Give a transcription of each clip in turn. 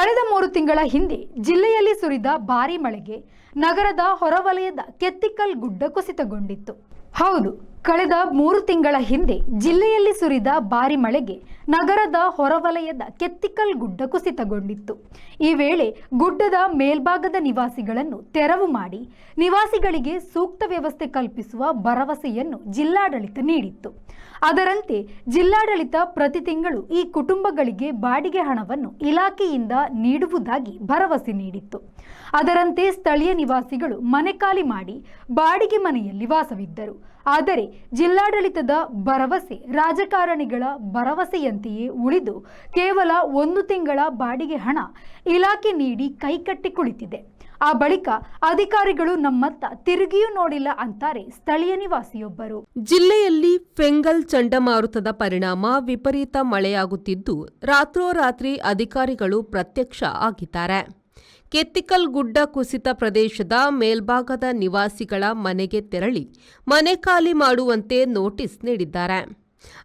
ಕಳೆದ ಮೂರು ತಿಂಗಳ ಹಿಂದೆ ಜಿಲ್ಲೆಯಲ್ಲಿ ಸುರಿದ ಭಾರಿ ಮಳೆಗೆ ನಗರದ ಹೊರವಲಯದ ಕೆತ್ತಿಕಲ್ ಗುಡ್ಡ ಕುಸಿತಗೊಂಡಿತ್ತು. ಹೌದು, ಕಳೆದ ಮೂರು ತಿಂಗಳ ಹಿಂದೆ ಜಿಲ್ಲೆಯಲ್ಲಿ ಸುರಿದ ಭಾರಿ ಮಳೆಗೆ ನಗರದ ಹೊರವಲಯದ ಕೆತ್ತಿಕಲ್ ಗುಡ್ಡ ಕುಸಿತಗೊಂಡಿತ್ತು ಈ ವೇಳೆ ಗುಡ್ಡದ ಮೇಲ್ಭಾಗದ ನಿವಾಸಿಗಳನ್ನು ತೆರವು ಮಾಡಿ ನಿವಾಸಿಗಳಿಗೆ ಸೂಕ್ತ ವ್ಯವಸ್ಥೆ ಕಲ್ಪಿಸುವ ಭರವಸೆಯನ್ನು ಜಿಲ್ಲಾಡಳಿತ ನೀಡಿತ್ತು. ಅದರಂತೆ ಜಿಲ್ಲಾಡಳಿತ ಪ್ರತಿ ತಿಂಗಳು ಈ ಕುಟುಂಬಗಳಿಗೆ ಬಾಡಿಗೆ ಹಣವನ್ನು ಇಲಾಖೆಯಿಂದ ನೀಡುವುದಾಗಿ ಭರವಸೆ ನೀಡಿತ್ತು. ಅದರಂತೆ ಸ್ಥಳೀಯ ನಿವಾಸಿಗಳು ಮನೆ ಖಾಲಿ ಮಾಡಿ ಬಾಡಿಗೆ ಮನೆಯಲ್ಲಿ ವಾಸವಿದ್ದರು. ಆದರೆ ಜಿಲ್ಲಾಡಳಿತದ ಭರವಸೆ ರಾಜಕಾರಣಿಗಳ ಭರವಸೆಯಂತೆಯೇ ಉಳಿದು ಕೇವಲ ಒಂದು ತಿಂಗಳ ಬಾಡಿಗೆ ಹಣ ಇಲಾಖೆ ನೀಡಿ ಕೈಕಟ್ಟಿ ಕುಳಿತಿದೆ. ಆ ಬಳಿಕ ಅಧಿಕಾರಿಗಳು ನಮ್ಮತ್ತ ತಿರುಗಿಯೂ ನೋಡಿಲ್ಲ ಅಂತಾರೆ ಸ್ಥಳೀಯ ನಿವಾಸಿಯೊಬ್ಬರು. ಜಿಲ್ಲೆಯಲ್ಲಿ ಫೆಂಗಲ್ ಚಂಡಮಾರುತದ ಪರಿಣಾಮ ವಿಪರೀತ ಮಳೆಯಾಗುತ್ತಿದ್ದು, ರಾತ್ರೋರಾತ್ರಿ ಅಧಿಕಾರಿಗಳು ಪ್ರತ್ಯಕ್ಷ ಆಗಿದ್ದಾರೆ. ಕೆತ್ತಿಕಲ್ ಗುಡ್ಡ ಕುಸಿತ ಪ್ರದೇಶದ ಮೇಲ್ಭಾಗದ ನಿವಾಸಿಗಳ ಮನೆಗೆ ತೆರಳಿ ಮನೆ ಖಾಲಿ ಮಾಡುವಂತೆ ನೋಟಿಸ್ ನೀಡಿದ್ದಾರೆ.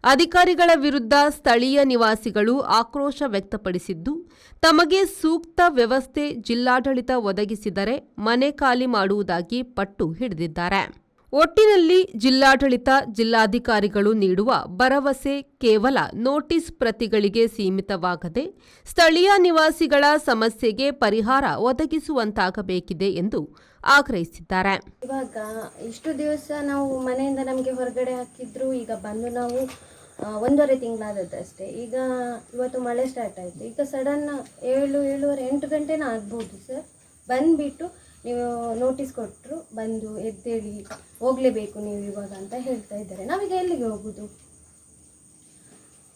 ಅಧಿಕಾರಿಗಳ ವಿರುದ್ಧ ಸ್ಥಳೀಯ ನಿವಾಸಿಗಳು ಆಕ್ರೋಶ ವ್ಯಕ್ತಪಡಿಸಿದ್ದು, ತಮಗೆ ಸೂಕ್ತ ವ್ಯವಸ್ಥೆ ಜಿಲ್ಲಾಡಳಿತ ಒದಗಿಸಿದರೆ ಮನೆ ಖಾಲಿ ಮಾಡುವುದಾಗಿ ಪಟ್ಟು ಹಿಡಿದಿದ್ದಾರೆ. ಒಟ್ಟಿನಲ್ಲಿ ಜಿಲ್ಲಾಡಳಿತ ಜಿಲ್ಲಾಧಿಕಾರಿಗಳು ನೀಡುವ ಭರವಸೆ ಕೇವಲ ನೋಟಿಸ್ ಪ್ರತಿಗಳಿಗೆ ಸೀಮಿತವಾಗದೆ ಸ್ಥಳೀಯ ನಿವಾಸಿಗಳ ಸಮಸ್ಯೆಗೆ ಪರಿಹಾರ ಒದಗಿಸುವಂತಾಗಬೇಕಿದೆ ಎಂದು ಆಗ್ರಹಿಸಿದ್ದಾರೆ. ಇವಾಗ ಇಷ್ಟು ದಿವಸ ನಾವು ಮನೆಯಿಂದ ನಮಗೆ ಹೊರಗಡೆ ಹಾಕಿದ್ರು, ಈಗ ಬಂದು ನಾವು ಒಂದೂವರೆ ತಿಂಗಳಾದದ್ದಷ್ಟೇ ಈಗ ಇವತ್ತು ಮಳೆ ಸ್ಟಾರ್ಟ್ ಆಯಿತು. ಈಗ ಸಡನ್ ಏಳು, ಏಳುವರೆ, ಎಂಟು ಗಂಟೆನ ಆಗ್ಬೋದು ಸರ್. ಬಂದುಬಿಟ್ಟು ನೀವು ನೋಟಿಸ್ ಕೊಟ್ಟರು ಬಂದು ಎದ್ದೇಳಿ, ಹೋಗಲೇಬೇಕು ನೀವು ಇವಾಗ ಅಂತ ಹೇಳ್ತಾ ಇದ್ದಾರೆ. ನಾವೀಗ ಎಲ್ಲಿಗೆ ಹೋಗುದು?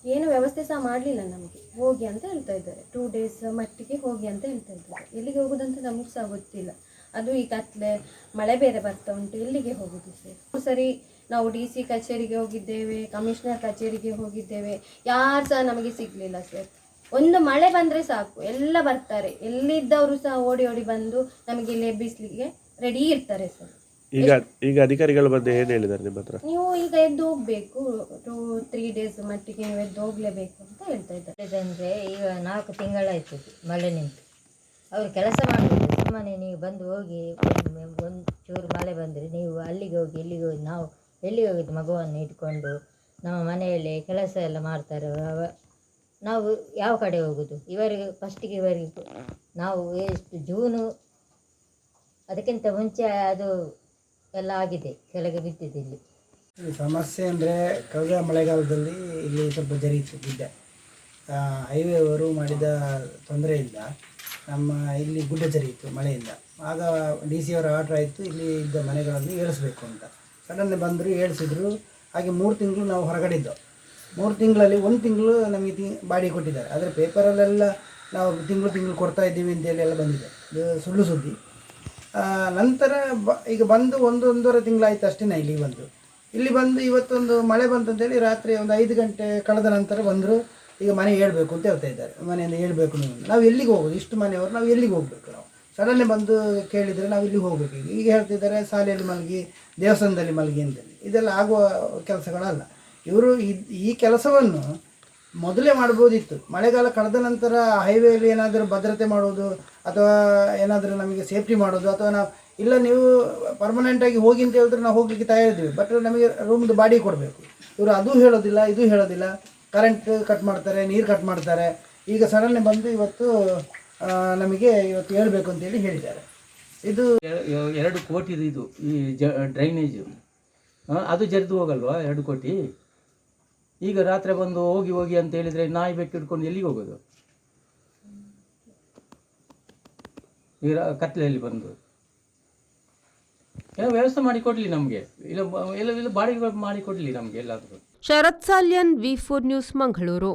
ಏನು ವ್ಯವಸ್ಥೆ ಸಹ ಮಾಡಲಿಲ್ಲ ನಮಗೆ. ಹೋಗಿ ಅಂತ ಹೇಳ್ತಾ ಇದ್ದಾರೆ. ಟೂ ಡೇಸ್ ಮಟ್ಟಿಗೆ ಹೋಗಿ ಅಂತ ಹೇಳ್ತಾ ಇದ್ದಾರೆ. ಎಲ್ಲಿಗೆ ಹೋಗೋದಂತ ನಮಗೆ ಸಹ ಗೊತ್ತಿಲ್ಲ. ಅದು ಈ ಕತ್ಲೆ ಮಳೆ ಬೇರೆ ಬರ್ತಾ ಉಂಟು. ಎಲ್ಲಿಗೆ ಹೋಗುದು ಸರ್? ಸರಿ ನಾವು ಡಿ ಸಿ ಕಚೇರಿಗೆ ಹೋಗಿದ್ದೇವೆ ಕಮಿಷನರ್ ಕಚೇರಿಗೆ ಹೋಗಿದ್ದೇವೆ. ಯಾರು ಸಹ ನಮಗೆ ಸಿಗಲಿಲ್ಲ ಸರ್. ಒಂದು ಮಳೆ ಬಂದರೆ ಸಾಕು ಎಲ್ಲ ಬರ್ತಾರೆ. ಎಲ್ಲಿದ್ದವರು ಸಹ ಓಡಿ ಓಡಿ ಬಂದು ನಮಗೆ ಇಲ್ಲಿ ಎಬ್ಬಿಸ್ಲಿಕ್ಕೆ ರೆಡಿ ಇರ್ತಾರೆ ಸರ್. ಈಗ ಈಗ ಅಧಿಕಾರಿಗಳು ಬಂದು ಏನು ಹೇಳಿದ್ದಾರೆ ನಿಮ್ಮ ಹತ್ರ? ನೀವು ಈಗ ಎದ್ದು ಹೋಗ್ಬೇಕು ಟೂ ತ್ರೀ ಡೇಸ್ ಮಟ್ಟಿಗೆ ನೀವು ಎದ್ದು ಹೋಗ್ಲೇಬೇಕು ಅಂತ ಹೇಳ್ತಾ ಇದ್ದಾರೆ. ಅಂದರೆ ಈಗ ನಾಲ್ಕು ತಿಂಗಳಾಯ್ತು ಮಳೆ ನಿಂತು. ಅವರು ಕೆಲಸ ಮಾಡಬೇಕು ಸುಮ್ಮನೆ ನೀವು ಬಂದು ಹೋಗಿ ಒಂದು ಚೂರು ಮಳೆ ಬಂದರೆ ನೀವು ಅಲ್ಲಿಗೆ ಹೋಗಿ ಇಲ್ಲಿಗೆ ಹೋಗಿ ನಾವು ಎಲ್ಲಿಗೆ ಹೋಗಿದ್ದು ಮಗುವನ್ನು ಇಟ್ಕೊಂಡು? ನಮ್ಮ ಮನೆಯಲ್ಲಿ ಕೆಲಸ ಎಲ್ಲ ಮಾಡ್ತಾರೆ ನಾವು ಯಾವ ಕಡೆ ಹೋಗೋದು? ಇವರಿಗೆ ಫಸ್ಟಿಗೆ ಇವರಿಗೆ ನಾವು ಎಷ್ಟು ಜೂನು, ಅದಕ್ಕಿಂತ ಮುಂಚೆ ಅದು ಎಲ್ಲ ಆಗಿದೆ, ಕೆಳಗೆ ಬಿದ್ದಿದೆ ಇಲ್ಲಿ. ಸಮಸ್ಯೆ ಅಂದರೆ ಕಳೆದ ಮಳೆಗಾಲದಲ್ಲಿ ಇಲ್ಲಿ ಸ್ವಲ್ಪ ಗುಡ್ಡ ಹೈವೇ ಅವರು ಮಾಡಿದ ತೊಂದರೆಯಿಂದ ನಮ್ಮ ಇಲ್ಲಿ ಗುಡ್ಡ ಜರಿಯಿತು ಮಳೆಯಿಂದ. ಆಗ ಡಿ ಸಿ ಅವರ ಆರ್ಡ್ರ್ ಆಯಿತು, ಇಲ್ಲಿ ಇದ್ದ ಮನೆಗಳನ್ನು ಏಳಿಸ್ಬೇಕು ಅಂತ. ಸಡನ್ಲಿ ಬಂದರು ಏಳಿಸಿದ್ರು ಹಾಗೆ ಮೂರು ತಿಂಗಳು ನಾವು ಹೊರಗಡೆ ಇದ್ದೋ ಮೂರು ತಿಂಗಳಲ್ಲಿ ಒಂದು ತಿಂಗಳು ನಮಗೆ ತಿ ಬಾಡಿ ಕೊಟ್ಟಿದ್ದಾರೆ. ಆದರೆ ಪೇಪರಲ್ಲೆಲ್ಲ ನಾವು ತಿಂಗಳು ತಿಂಗಳು ಕೊಡ್ತಾ ಇದ್ದೀವಿ ಅಂತೇಳಿ ಎಲ್ಲ ಬಂದಿದೆ. ಇದು ಸುಳ್ಳು ಸುದ್ದಿ. ನಂತರ ಬ ಈಗ ಬಂದು ಒಂದು ಒಂದೂವರೆ ತಿಂಗಳಾಯ್ತು ಅಷ್ಟೇ ನಾ ಇಲ್ಲಿಗೆ ಬಂದು. ಇಲ್ಲಿ ಬಂದು ಇವತ್ತೊಂದು ಮಳೆ ಬಂತಂತೇಳಿ ರಾತ್ರಿ ಒಂದು ಐದು ಗಂಟೆ ಕಳೆದ ನಂತರ ಬಂದರು, ಈಗ ಮನೆ ಹೇಳ್ಬೇಕು ಅಂತ ಹೇಳ್ತಾ ಇದ್ದಾರೆ. ಮನೆಯಿಂದ ಹೇಳ್ಬೇಕು ನೀವು. ನಾವು ಎಲ್ಲಿಗೆ ಹೋಗೋದು? ಇಷ್ಟು ಮನೆಯವರು ನಾವು ಎಲ್ಲಿಗೆ ಹೋಗ್ಬೇಕು ನಾವು? ಸಡನ್ಲಿ ಬಂದು ಕೇಳಿದರೆ ನಾವು ಇಲ್ಲಿಗೆ ಹೋಗ್ಬೇಕು. ಈಗ ಈಗ ಹೇಳ್ತಿದ್ದಾರೆ ಶಾಲೆಯಲ್ಲಿ ಮಲಗಿ, ದೇವಸ್ಥಾನದಲ್ಲಿ ಮಲಗಿ ಅಂತೇಳಿ. ಇದೆಲ್ಲ ಆಗುವ ಕೆಲಸಗಳಲ್ಲ. ಇವರು ಈ ಕೆಲಸವನ್ನು ಮೊದಲೇ ಮಾಡ್ಬೋದಿತ್ತು ಮಳೆಗಾಲ ಕಳೆದ ನಂತರ ಹೈವೇಲಿ ಏನಾದರೂ ಭದ್ರತೆ ಮಾಡೋದು ಅಥವಾ ಏನಾದರೂ ನಮಗೆ ಸೇಫ್ಟಿ ಮಾಡೋದು ಅಥವಾ ನಾವು ಇಲ್ಲ ನೀವು ಪರ್ಮನೆಂಟಾಗಿ ಹೋಗಿ ಅಂತ ಹೇಳಿದ್ರೆ ನಾವು ಹೋಗ್ಲಿಕ್ಕೆ ತಯಾರಿದ್ದೀವಿ ಬಟ್ ನಮಗೆ ರೂಮ್ದು ಬಾಡಿ ಕೊಡಬೇಕು. ಇವರು ಅದು ಹೇಳೋದಿಲ್ಲ, ಇದು ಹೇಳೋದಿಲ್ಲ. ಕರೆಂಟ್ ಕಟ್ ಮಾಡ್ತಾರೆ, ನೀರು ಕಟ್ ಮಾಡ್ತಾರೆ. ಈಗ ಸಡನ್ಲಿ ಬಂದು ಇವತ್ತು ನಮಗೆ ಇವತ್ತು ಹೇಳಬೇಕು ಅಂತೇಳಿ ಹೇಳಿದ್ದಾರೆ. ಇದು ಎರಡು ಕೋಟಿದು ಇದು, ಈ ಜ ಡ್ರೈನೇಜು ಅದು ಜರಿದು ಹೋಗಲ್ವಾ ಎರಡು ಕೋಟಿ? ಈಗ ರಾತ್ರಿ ಬಂದು ಹೋಗಿ ಹೋಗಿ ಅಂತ ಹೇಳಿದರೆ ನಾಯಿ ಬೆಕ್ಕು ಹಿಡ್ಕೊಂಡು ಎಲ್ಲಿಗೆ ಹೋಗೋದು? ಈಗ ಕತ್ಲೆಯಲ್ಲಿ ಬಂದು. ಏನೋ ವ್ಯವಸ್ಥೆ ಮಾಡಿ ಕೊಡಲಿ ನಮಗೆ. ಇಲ್ಲ, ಎಲ್ಲ ಇಲ್ಲ ಬಾಡಿಗೆ ಮಾಡಿ ಕೊಡಲಿ ನಮಗೆ ಎಲ್ಲಾದರೂ. Sharath Salian, V four news, Mangaluru.